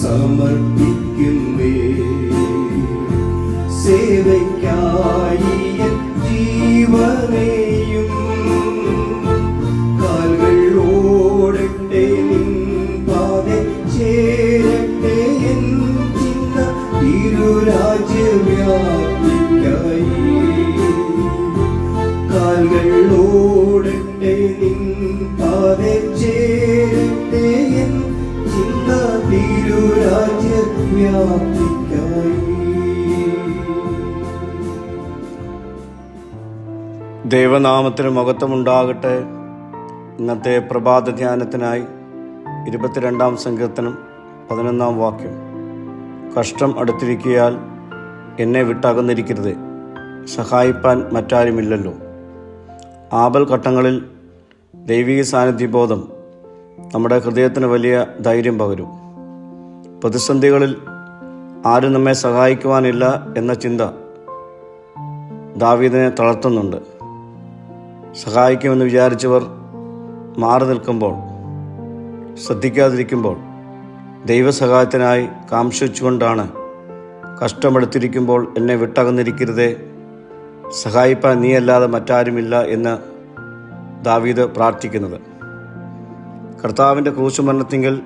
സമർപ്പിക്കുന്നേ സേവയ്ക്കായി ജീവനെയും കാൽകൾ ഓടട്ടെ നിൻ പാതെ ചേരട്ടെ എൻ ചിന്ത തിരുരാജ്യവ്യാപ്തിക്കായി കാൽകൾ ദൈവനാമത്തിന് മഹത്വമുണ്ടാകട്ടെ. ഇന്നത്തെ പ്രഭാത ധ്യാനത്തിനായി ഇരുപത്തിരണ്ടാം സങ്കീർത്തനം പതിനൊന്നാം വാക്യം. കഷ്ടം അടുത്തിരിക്കിയാൽ എന്നെ വിട്ടകന്നിരിക്കരുത്. സഹായിപ്പാൻ മറ്റാരുമില്ലല്ലോ. ആപൽ ഘട്ടങ്ങളിൽ ദൈവിക സാന്നിധ്യബോധം നമ്മുടെ ഹൃദയത്തിന് വലിയ ധൈര്യം പകരും. പ്രതിസന്ധികളിൽ ആരും നമ്മെ സഹായിക്കുവാനില്ല എന്ന ചിന്ത ദാവീദിനെ തളർത്തുന്നുണ്ട്. സഹായിക്കുമെന്ന് വിചാരിച്ചവർ മാറി നിൽക്കുമ്പോൾ ശ്രദ്ധിക്കാതിരിക്കുമ്പോൾ ദൈവസഹായത്തിനായി കാംക്ഷിച്ചുകൊണ്ടാണ് കഷ്ടമെടുത്തിരിക്കുമ്പോൾ എന്നെ വിട്ടകന്നിരിക്കരുതേ. സഹായിപ്പാൻ നീയല്ലാതെ മറ്റാരുമില്ല എന്ന് ദാവീദ് പ്രാർത്ഥിക്കുന്നത്. കർത്താവിന്റെ ക്രൂശുമരണത്തിങ്കിൽ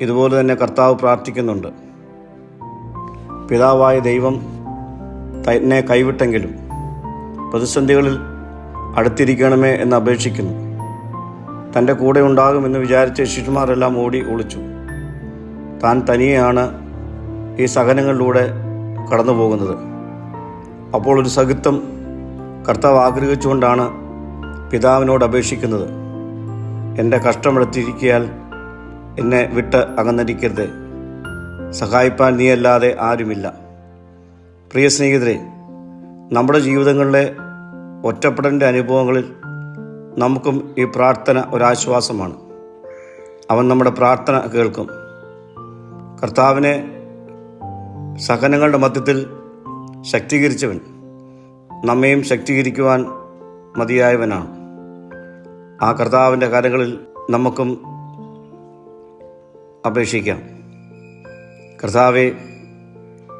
ഇതുപോലെ തന്നെ കർത്താവ് പ്രാർത്ഥിക്കുന്നുണ്ട്. പിതാവായ ദൈവം തന്നെ കൈവിട്ടെങ്കിലും പ്രതിസന്ധികളിൽ അടുത്തിരിക്കണമേ എന്ന് അപേക്ഷിക്കുന്നു. തന്റെ കൂടെ ഉണ്ടാകുമെന്ന് വിചാരിച്ച ശിശുമാരെല്ലാം ഓടി ഒളിച്ചു. താൻ തനിയെയാണ് ഈ സഹനങ്ങളിലൂടെ കടന്നു പോകുന്നത് അപ്പോൾ ഒരു സഹിത്വം കർത്താവ് ആഗ്രഹിച്ചുകൊണ്ടാണ് പിതാവിനോട് അപേക്ഷിക്കുന്നത്. എന്റെ കഷ്ടമെടുത്തിരിക്കിയാൽ എന്നെ വിട്ട് അകന്നിരിക്കരുത്. സഹായിപ്പാൻ നീയല്ലാതെ ആരുമില്ല. പ്രിയ സ്നേഹിതരെ നമ്മുടെ ജീവിതങ്ങളിലെ ഒറ്റപ്പെടലിന്റെ അനുഭവങ്ങളിൽ നമുക്കും ഈ പ്രാർത്ഥന ഒരാശ്വാസമാണ്. അവൻ നമ്മുടെ പ്രാർത്ഥന കേൾക്കും. കർത്താവിനെ സഹനങ്ങളുടെ മധ്യത്തിൽ ശക്തീകരിച്ചവൻ നമ്മയും ശക്തീകരിക്കുവാൻ മതിയായവനാണ്. ആ കർത്താവിന്റെ കരകളിൽ നമുക്കും അപേക്ഷിക്കാം. കർത്താവെ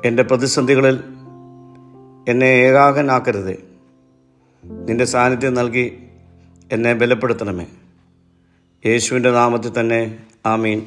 എന്റെ പ്രതിസന്ധികളിൽ എന്നെ ഏകാകനാക്കരുത്. നിന്റെ സാന്നിധ്യം നൽകി എന്നെ ബലപ്പെടുത്തണമേ. യേശുവിന്റെ നാമത്തിൽ തന്നെ ആമീൻ.